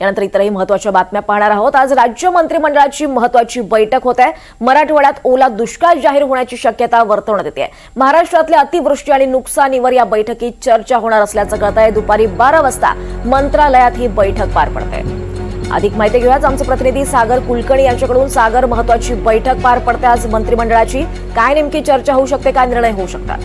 यानंतर इतरही महत्त्वाच्या बातम्या पाहणार आहोत. आज राज्य मंत्रिमंडळाची महत्वाची बैठक होत आहे. मराठवाड्यात ओला दुष्काळ जाहीर होण्याची शक्यता वर्तवण्यात येते. महाराष्ट्रातल्या अतिवृष्टी आणि नुकसानीवर या बैठकीत चर्चा होणार असल्याचं कळत आहे. दुपारी बारा वाजता मंत्रालयात ही बैठक पार पडते. अधिक माहिती घेऊयाच आमचे प्रतिनिधी सागर कुलकर्णी यांच्याकडून सागर महत्वाची बैठक पार पडते. आज मंत्रिमंडळाची काय नेमकी चर्चा होऊ शकते काय निर्णय होऊ शकतात?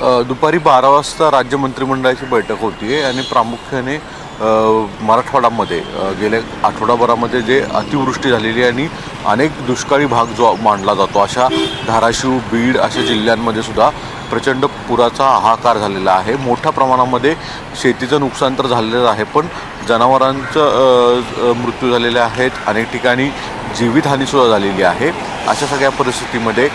दुपारी बारा वाजता राज्य मंत्रिमंडळाची बैठक होती आणि प्रामुख्याने मराठवाडामध्ये मराठवाड्यामध्ये गेल्या आठवडाभरामध्ये जे अतिवृष्टी झालेली आहे आणि अनेक दुष्काळी भाग जो मांडला जातो अशा धाराशिव बीड अशा जिल्ह्यांमध्ये सुद्धा प्रचंड पुराचा हाहाकार झालेला आहे. मोठ्या प्रमाणामध्ये शेतीचं नुकसान तर झालेलं आहे पण जनावरांचं मृत्यू झालेले आहेत. अनेक ठिकाणी जीवितहानीसुद्धा झालेली आहे. अशा सगळ्या परिस्थितीमध्ये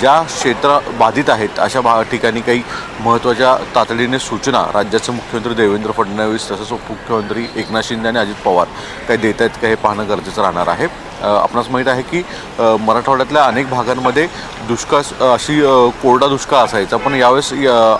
ज्या क्षेत्र बाधित आहेत अशा भा ठिकाणी काही महत्त्वाच्या तातडीने सूचना राज्याचे मुख्यमंत्री देवेंद्र फडणवीस तसंच उपमुख्यमंत्री एकनाथ शिंदे आणि अजित पवार काही देत आहेत का हे पाहणं गरजेचं राहणार आहे. आपणास माहीत आहे की मराठवाड्यातल्या अनेक भागांमध्ये दुष्काळ अशी कोरडा दुष्काळ असायचा पण यावेळेस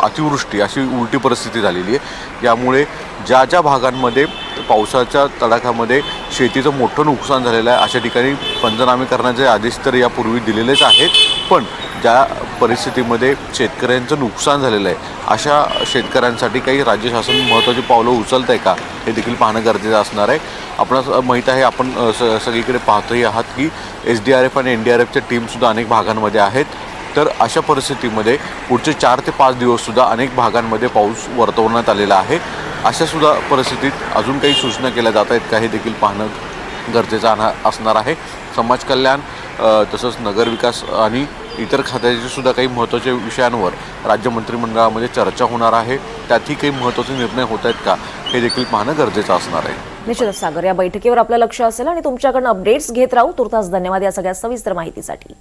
अतिवृष्टी अशी उलटी परिस्थिती झालेली आहे. यामुळे ज्या ज्या भागांमध्ये पावसाच्या तडाख्यामध्ये शेतीचं मोठं नुकसान झालेलं आहे. अशा ठिकाणी पंचनामे करण्याचे आदेश तर यापूर्वी दिलेलेच आहेत. पण ज्या परिस्थितीमध्ये शेतकऱ्यांचं नुकसान झालेलं आहे अशा शेतकऱ्यांसाठी काही राज्य शासन महत्त्वाची पावलं उचलत आहे का? हे देखील पाहणं गरजेचं असणार आहे. आपणास माहीत आहे आपण स सगळीकडे पाहतोही आहात की एस डी आर एफ आणि एन डी आर एफच्या टीमसुद्धा अनेक भागांमध्ये आहेत. तर अशा परिस्थितीमध्ये पुढचे चार ते पाच दिवससुद्धा अनेक भागांमध्ये पाऊस वर्तवण्यात आलेला आहे. अशा सुद्धा परिस्थितीत अजून काही सूचना केल्या जात आहेत का हे देखील पाहणं गरजेचं आणा असणार आहे. समाज कल्याण तसंच नगरविकास आणि इतर खात्याचे सुद्धा काही महत्त्वाच्या विषयांवर राज्य मंत्रिमंडळामध्ये चर्चा होणार आहे. त्यातही काही महत्त्वाचे निर्णय होत आहेत का हे देखील पाहणं गरजेचं असणार आहे. निश्चितच सागर या बैठकीवर आपलं लक्ष असेल आणि तुमच्याकडनं अपडेट्स घेत राहू. तुर्तास धन्यवाद या सगळ्या सविस्तर माहितीसाठी.